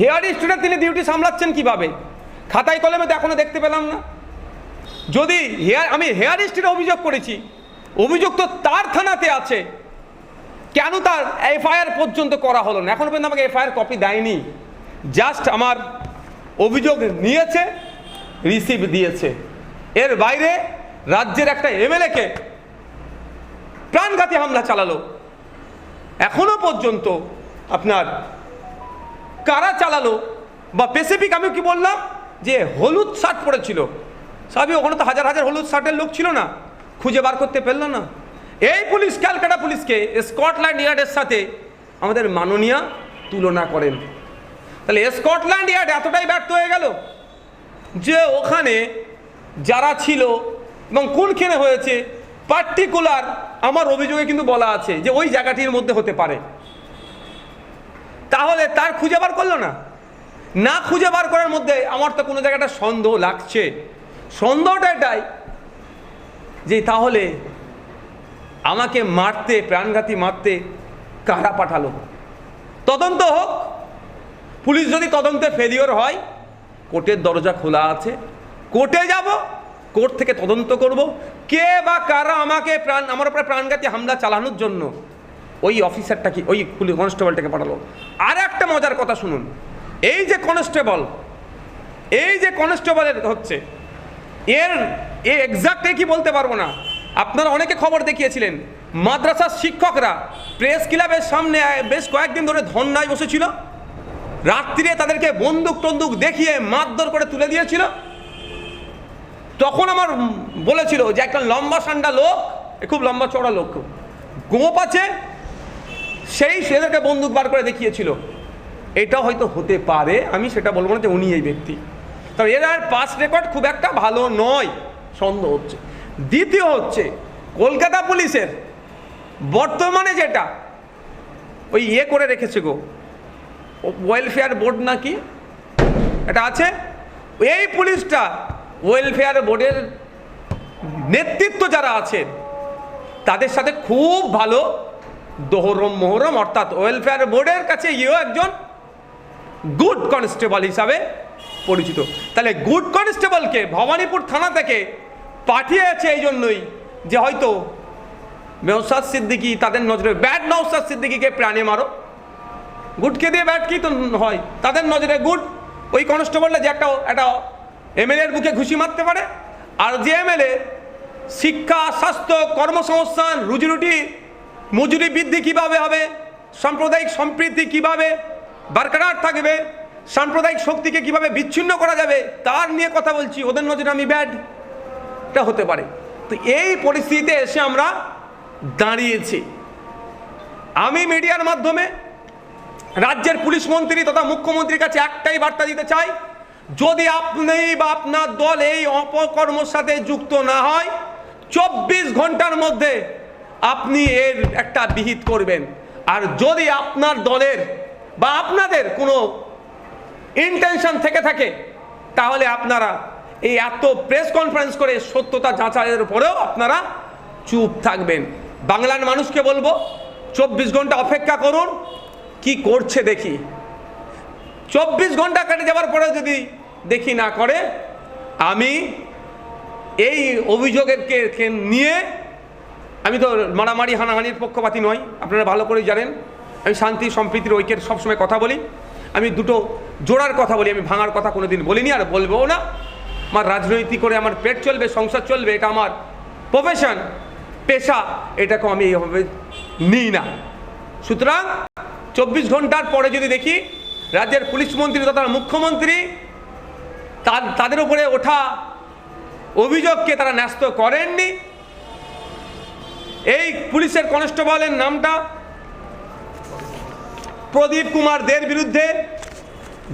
Hair student তিনি duty সামলাচ্ছেন কীভাবে? খাতায় কলমে তো এখনও দেখতে পেলাম না। যদি হেয়ার আমি হেয়ার স্ট্রিটে অভিযোগ করেছি, অভিযোগ তো তার থানাতে আছে। কেন তার এফআইআর পর্যন্ত করা হলো না? এখনও পর্যন্ত আমাকে এফআইআর কপি দেয়নি। জাস্ট আমার অভিযোগ নিয়েছে রিসিভ দিয়েছে। এর বাইরে রাজ্যের একটা এমএলএকে প্রাণঘাতী হামলা চালালো। এখনও পর্যন্ত আপনার কারা চালালো? বা স্পেসিফিক আমি কি বললাম? যে হলুদ শার্ট পরেছিল। সবই ওখানে তো হাজার হাজার হলুদ শার্টের লোক ছিল না। খুঁজে বার করতে পারল না। এই পুলিশ, ক্যালকাটা পুলিশকে স্কটল্যান্ড ইয়ার্ডের সাথে আমাদের মাননীয়া তুলনা করেন। তাহলে স্কটল্যান্ড ইয়ার্ড এতটাই ব্যর্থ হয়ে গেল যে ওখানে যারা ছিল এবং কোনখানে হয়েছে পার্টিকুলার আমার অভিযোগে কিন্তু বলা আছে যে ওই জায়গাটির মধ্যে হতে পারে। তাহলে তার খুঁজে বার করল না। না খুঁজে বার করার মধ্যে আমার তো কোনো জায়গাটা সন্দেহ লাগছে। সন্দেহটা এটাই যে তাহলে আমাকে মারতে, প্রাণঘাতী মারতে কারা পাঠালো? তদন্ত হোক। পুলিশ যদি তদন্তে ফেলিওর হয়, কোর্টের দরজা খোলা আছে। কোর্টে যাব, কোর্ট থেকে তদন্ত করব। কে বা কারা আমাকে প্রাণ, আমার উপরে প্রাণঘাতী হামলা চালানোর জন্য ওই অফিসারটা কি, ওই পুলিশ কনস্টেবলটাকে পাঠালো। আর একটা মজার কথা শুনুন। এই যে কনস্টেবল, এই যে কনস্টেবলের হচ্ছে, এর, এ এক্সাক্ট কি বলতে পারব না। আপনারা অনেকে খবর দেখিয়েছিলেন, মাদ্রাসার শিক্ষকরা প্রেস ক্লাবের সামনে বেশ কয়েকদিন ধরে ধর্নায় বসেছিল। রাত্রিরে তাদেরকে বন্দুক টন্দুক দেখিয়ে মারধর করে তুলে দিয়েছিল। তখন আমার বলেছিল যে, একটা লম্বা সান্ডা লোক খুব লম্বা চড়া লোক, গোপ আছে সেই সেদেরকে বন্দুক বার করে দেখিয়েছিল। এটা হয়তো হতে পারে, আমি সেটা বলব না যে উনি এই ব্যক্তি। তবে এর আর পাস রেকর্ড খুব একটা ভালো নয়, সন্দেহ হচ্ছে। দ্বিতীয় হচ্ছে, কলকাতা পুলিশের বর্তমানে যেটা, ওই ইয়ে করে রেখেছে গো ওয়েলফেয়ার বোর্ড নাকি? এটা আছে? এই পুলিশটা ওয়েলফেয়ার বোর্ডের নেতৃত্ব যারা আছেন, তাদের সাথে খুব ভালো দোহরম মোহরম, অর্থাৎ ওয়েলফেয়ার বোর্ডের কাছে ইয়েও একজন গুড কনস্টেবল হিসাবে পরিচিত। তাহলে গুড কনস্টেবলকে ভবানীপুর থানা থেকে পাঠিয়েছে এই জন্যই যে হয়তো নৌসাদ সিদ্দিকি তাদের নজরে ব্যাড নৌসাদ সিদ্দিকিকে প্রাণে মারো। গুডকে দিয়ে ব্যাট কি তো হয়? তাদের নজরে গুড ওই কনস্টেবলটা যে একটা একটা এমএলএ এর বুকে ঘুষি মারতে পারে। আর যে এমএলএ শিক্ষা, স্বাস্থ্য, কর্মসংস্থান, রুজিরুটি মজুরি বৃদ্ধি কীভাবে হবে? সাম্প্রদায়িক সম্প্রীতি কীভাবে বারকরার থাকবে? সাম্প্রদায়িক শক্তিকে কীভাবে বিচ্ছিন্ন করা যাবে? তার নিয়ে কথা বলছি। ওদের নজরে আমি ব্যাড এটা হতে পারে। তো এই পরিস্থিতিতে এসে আমরা দাঁড়িয়েছি। আমি মিডিয়ার মাধ্যমে রাজ্যের পুলিশ মন্ত্রী তথা মুখ্যমন্ত্রীর কাছে একটাই বার্তা দিতে চাই। যদি আপনি বা আপনার দল এই অপকর্মর সাথে যুক্ত না হয়, চব্বিশ ঘণ্টার মধ্যে আপনি এর একটা বিহিত করবেন। আর যদি আপনার দলের বা আপনাদের কোনো ইন্টেনশন থেকে থাকে, তাহলে আপনারা এই এত প্রেস কনফারেন্স করে সত্যতা যাচাইয়ের পরেও আপনারা চুপ থাকবেন। বাংলার মানুষকে বলব, চব্বিশ ঘণ্টা অপেক্ষা করুন, কি করছে দেখি। চব্বিশ ঘণ্টা কেটে যাওয়ার পরে যদি দেখি না করে, আমি এই অভিযোগের নিয়ে আমি তো মারামারি, হানাহানির পক্ষপাতি নই, আপনারা ভালো করেই জানেন। আমি শান্তি, সম্প্রীতির ঐক্যের সবসময় কথা বলি। আমি দুটো জোড়ার কথা বলি, আমি ভাঙার কথা কোনোদিন বলিনি আর বলব না। আমার রাজনৈতিক করে আমার পেট চলবে, সংসার চলবে, এটা আমার প্রফেশন পেশা এটাকে আমি এইভাবে নিই না। সুতরাং চব্বিশ ঘণ্টার পরে যদি দেখি রাজ্যের পুলিশ মন্ত্রী তথা মুখ্যমন্ত্রী, তার, তাদের উপরে ওঠা অভিযোগকে তারা ন্যস্ত করেননি। এই পুলিশের কনস্টেবলের নামটা প্রদীপ কুমার দের বিরুদ্ধে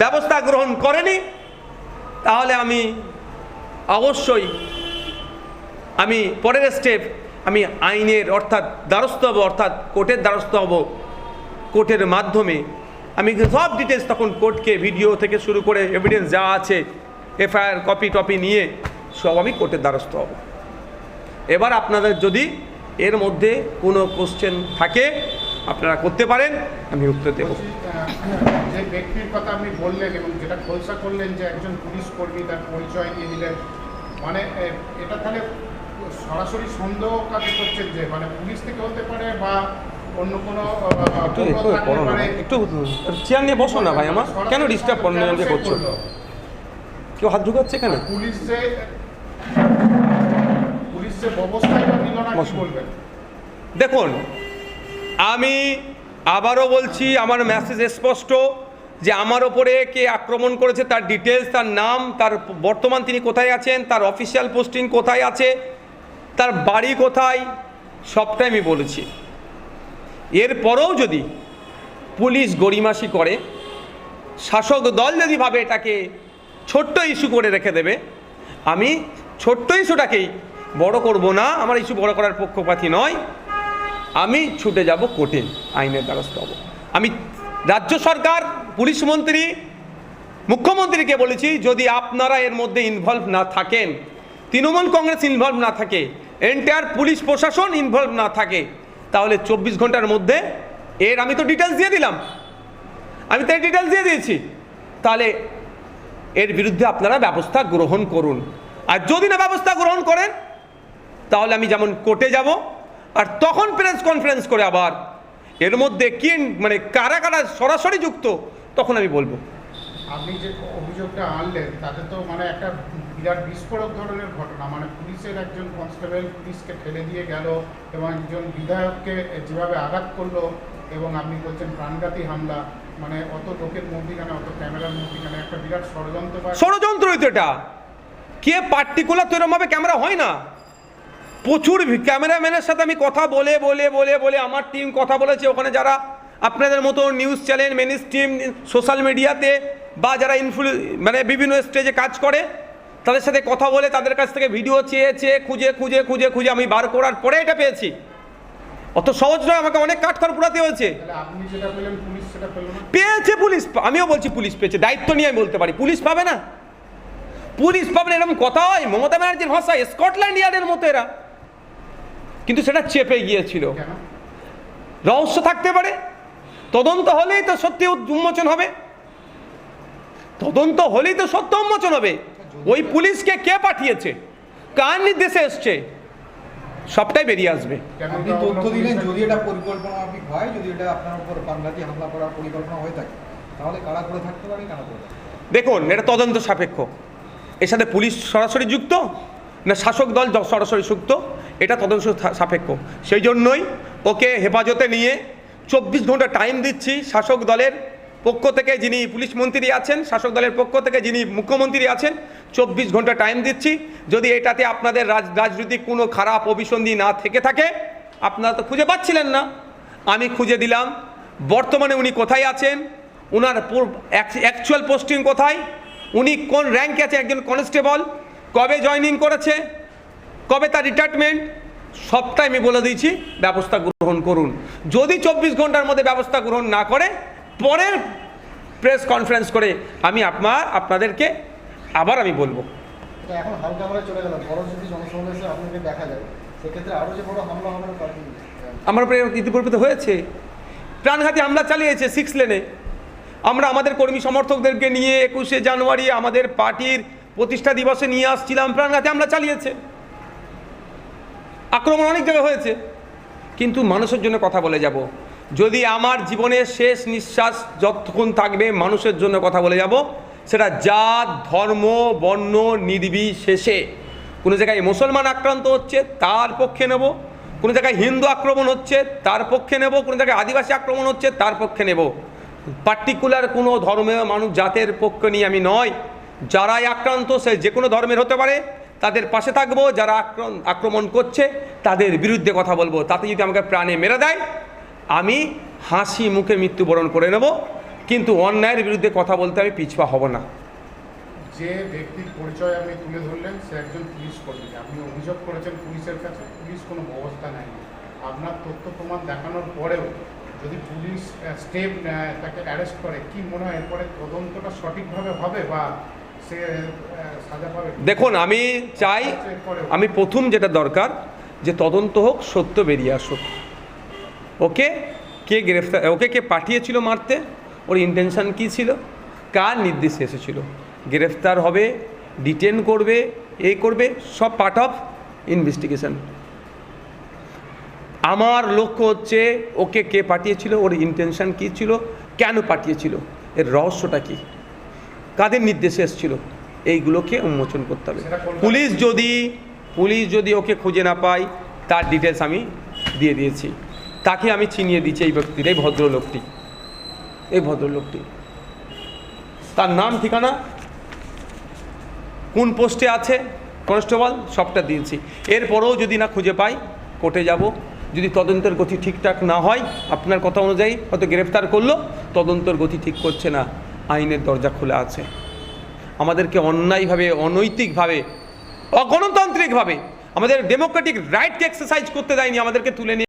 ব্যবস্থা গ্রহণ করেনি। তাহলে আমি অবশ্যই আমি পরের স্টেপ, আমি আইনের অর্থাৎ দ্বারস্থ হব, অর্থাৎ কোর্টের দ্বারস্থ হব। কোর্টের মাধ্যমে আমি সব ডিটেলস তখন কোর্টকে ভিডিও থেকে শুরু করে এভিডেন্স যা আছে, এফআইআর কপি টপি নিয়ে সব আমি কোর্টের দ্বারস্থ হব। এবার আপনাদের যদি এর মধ্যে কোনো কোশ্চেন থাকে আপনারা করতে পারেন আমি উত্তর দেবো। যে ব্যক্তির কথা আপনি বললেন এবং যেটা খোলসা করলেন যে একজন পুলিশ কর্মী তার পরিচয় দিয়ে দিলেন মানে এটা তাহলে সরাসরি সন্দেহ কাকে করছেন যে মানে পুলিশ থেকে হতে পারে বা অন্য কোনো একটু চেয়ার নিয়ে বসো না ভাই আমার। কেন ডিস্টার্ব কেন করছ? কেউ হাত ঢুকাচ্ছে এখানে? পুলিশ যে পুলিশ যে ব্যবস্থায় দেখুন আমি আবারও বলছি আমার মেসেজ স্পষ্ট যে আমার ওপরে কে আক্রমণ করেছে তার ডিটেলস তার নাম তার বর্তমান তিনি কোথায় আছেন তার অফিসিয়াল পোস্টিং কোথায় আছে তার বাড়ি কোথায় সবটাই আমি বলেছি। এরপরেও যদি পুলিশ গড়িমাসি করে শাসক দল যদি ভাবে এটাকে ছোট্ট ইস্যু করে রেখে দেবে আমি ছোট্ট ইস্যুটাকেই বড় করব না, আমার ইস্যু বড় করার পক্ষপাতী নয়। আমি ছুটে যাব কোর্টে আইনের দ্বারস্থ হব। আমি রাজ্য সরকার, পুলিশ মন্ত্রী, মুখ্যমন্ত্রীকে বলেছি, যদি আপনারা এর মধ্যে ইনভলভ না থাকেন, তৃণমূল কংগ্রেস ইনভলভ না থাকে এন্টায়ার পুলিশ প্রশাসন ইনভলভ না থাকে, তাহলে চব্বিশ ঘণ্টার মধ্যে এর আমি তো ডিটেলস দিয়ে দিলাম। আমি তো ডিটেলস দিয়ে দিয়েছি। তাহলে এর বিরুদ্ধে আপনারা ব্যবস্থা গ্রহণ করুন। আর যদি না ব্যবস্থা গ্রহণ করেন তাহলে আমি যেমন কোর্টে যাব আর তখন প্রেস কনফারেন্স করে আবার। এর মধ্যে কি মানে কারা কারা সরাসরি যুক্ত তখন আমি বলব। আপনি যে অভিযোগটা আনলেন তাতে তো মানে একটা বিরাট বিস্ফোরক ধরনের ঘটনা মানে পুলিশের একজন কনস্টেবল পুলিশকে ঠেলে দিয়ে গেল এবং একজন বিধায়ককে যেভাবে আঘাত করল এবং আপনি বলছেন প্রাণঘাতী হামলা মানে অত লোকের মধ্যিখানে অত ক্যামেরার মধ্যিখানে একটা বিরাট ষড়যন্ত্র ষড়যন্ত্রই তো এটা। কে পার্টিকুলার তো এরমভাবে ক্যামেরা হয় না। প্রচুর ক্যামেরাম্যানের সাথে আমি কথা বলে বলে বলে বলে আমার টিম কথা বলেছে। ওখানে যারা আপনাদের মতো news channel main stream social মিডিয়াতে বা যারা ইনফ্লু মানে বিভিন্ন স্টেজে কাজ করে তাদের সাথে কথা বলে তাদের কাছ থেকে ভিডিও চেয়ে চেয়ে খুঁজে খুঁজে খুঁজে খুঁজে আমি বার করার পরে এটা পেয়েছি। অত সহজ নয় আমাকে অনেক কাঠখড় পুরাতে হয়েছে। পেয়েছে পুলিশ আমিও বলছি পুলিশ পেয়েছে দায়িত্ব নিয়ে আমি বলতে পারি পুলিশ পাবে না। পুলিশ পাবে না এরকম কথা হয় মমতা ব্যানার্জির ভাষা স্কটল্যান্ড ইয়ার্ডের মতো এরা। কিন্তু সেটা চেপে গিয়েছিল। রহস্য থাকতে পারে। তদন্ত হলেই তো সত্যি উন্মোচন হবে। তদন্ত হলেই তো সত্য উন্মোচন হবে। ওই পুলিশকে কে পাঠিয়েছে? কার নির্দেশে এসছে? সবটাই বেরিয়ে আসবে। আপনি তথ্য অন্য দিলেন? যদি এটা পরিকল্পনা হয় যদি এটা আপনার উপর প্রাণঘাতী হামলা করার পরিকল্পনা হয়ে থাকে তাহলে কারা করে থাকতে পারে কেন করে থাকতে পারে? দেখুন এটা তদন্ত সাপেক্ষ। এর সাথে পুলিশ সরাসরি যুক্ত। না, শাসক দল সরাসরি সুক্ত, এটা তদন্ত সাপেক্ষ। সেই জন্যই ওকে হেফাজতে নিয়ে চব্বিশ ঘণ্টা টাইম দিচ্ছি শাসক দলের পক্ষ থেকে যিনি পুলিশ মন্ত্রী আছেন, শাসক দলের পক্ষ থেকে যিনি মুখ্যমন্ত্রী আছেন, চব্বিশ ঘণ্টা টাইম দিচ্ছি। যদি এটাতে আপনাদের রাজ রাজনৈতিক কোনো খারাপ অভিসন্ধি না থেকে থাকে, আপনারা তো খুঁজে পাচ্ছিলেন না। আমি খুঁজে দিলাম, বর্তমানে উনি কোথায় আছেন ওনার অ্যাকচুয়াল পোস্টিং কোথায়, উনি কোন র্যাঙ্কে আছে একজন কনস্টেবল কবে জয়নিং করেছে কবে তার রিটায়ারমেন্ট সবটাই আমি বলে দিয়েছি ব্যবস্থা গ্রহণ করুন। যদি চব্বিশ ঘণ্টার মধ্যে ব্যবস্থা গ্রহণ না করে পরের প্রেস কনফারেন্স করে আমি আপনার আপনাদেরকে আবার আমি বলব। এখন হালকা চলে গেলাম বড় যদি জনসমাবেশে আপনাকে দেখা যায় সেক্ষেত্রে আরও যে বড় হামলা হবে না তার কি আমার উপরে ইতিপূর্বে হয়েছে? প্রাণঘাতী হামলা চালিয়েছে সিক্স লেনে আমরা আমাদের কর্মী সমর্থকদেরকে নিয়ে একুশে জানুয়ারি আমাদের পার্টির প্রতিষ্ঠা দিবসে নিয়ে আসছিলাম প্রাণঘাতী আমরা চালিয়েছে। আক্রমণ অনেক জায়গায় হয়েছে। কিন্তু মানুষের জন্য কথা বলে যাব। যদি আমার জীবনের শেষ নিঃশ্বাস যতক্ষণ থাকবে মানুষের জন্য কথা বলে যাব, সেটা জাত, ধর্ম, বর্ণ, নির্বিশেষে। কোনো জায়গায় মুসলমান আক্রান্ত হচ্ছে, তার পক্ষে নেব। কোনো জায়গায় হিন্দু আক্রমণ হচ্ছে, তার পক্ষে নেব। কোনো জায়গায় আদিবাসী আক্রমণ হচ্ছে, তার পক্ষে নেব। পার্টিকুলার কোনো ধর্মের মানুষ জাতের পক্ষ নিয়ে আমি নয়। যারাই আক্রান্ত, সে যে কোনো ধর্মের হতে পারে, তাদের পাশে থাকব, যারা আক্রমণ করছে, তাদের বিরুদ্ধে কথা বলব। তাতে যদি আমাকে প্রাণে মেরে দেয়, আমি হাসি মুখে মৃত্যুবরণ করে নেব, কিন্তু অন্যায়ের বিরুদ্ধে কথা বলতে আমি পিছপা হব না। যে ব্যক্তির পরিচয় আপনি তুলে ধরলেন, সে একজন পুলিশ কর্মী। আপনি অভিযোগ করেছেন পুলিশের কাছে, পুলিশ কোনো ব্যবস্থা নেয়নি। আপনার তথ্য প্রমাণ দেখানোর পরেও যদি পুলিশ স্টেপ তাকে অ্যারেস্ট করে, কি মনে হয় এরপরে তদন্তটা সঠিকভাবে হবে বা দেখুন আমি চাই আমি প্রথম যেটা দরকার যে তদন্ত হোক সত্য বেরিয়ে আসুক। ওকে? কে গ্রেফতার ওকে কে পাঠিয়েছিল মারতে? ওর ইন্টেনশন কী ছিল? কার নির্দেশে এসেছিল? গ্রেফতার হবে ডিটেন করবে এ করবে সব পার্ট অফ ইনভেস্টিগেশন আমার লক্ষ্য হচ্ছে ওকে কে পাঠিয়েছিল? ওর ইন্টেনশন কী ছিল? কেন পাঠিয়েছিল? এর রহস্যটা কী? কাদের নির্দেশে এসেছিল? এইগুলোকে উন্মোচন করতে হবে। পুলিশ যদি পুলিশ যদি ওকে খুঁজে না পায় তার ডিটেলস আমি দিয়ে দিয়েছি। তাকে আমি চিনিয়ে দিচ্ছি এই ব্যক্তির এই ভদ্রলোকটি। এই ভদ্রলোকটি। তার নাম ঠিকানা কোন পোস্টে আছে কনস্টেবল সবটা দিয়েছি। এরপরেও যদি না খুঁজে পাই কোর্টে যাব। যদি তদন্তের গতি ঠিকঠাক না হয় আপনার কথা অনুযায়ী হয়তো গ্রেফতার করল তদন্তের গতি ঠিক করছে না। আইনের দরজা খোলা আছে। আমাদেরকে অন্যায়ভাবে, অনৈতিকভাবে, অগণতান্ত্রিকভাবে আমাদের ডেমোক্রেটিক রাইটকে এক্সারসাইজ করতে দেয়নি, আমাদেরকে তুলে নিয়ে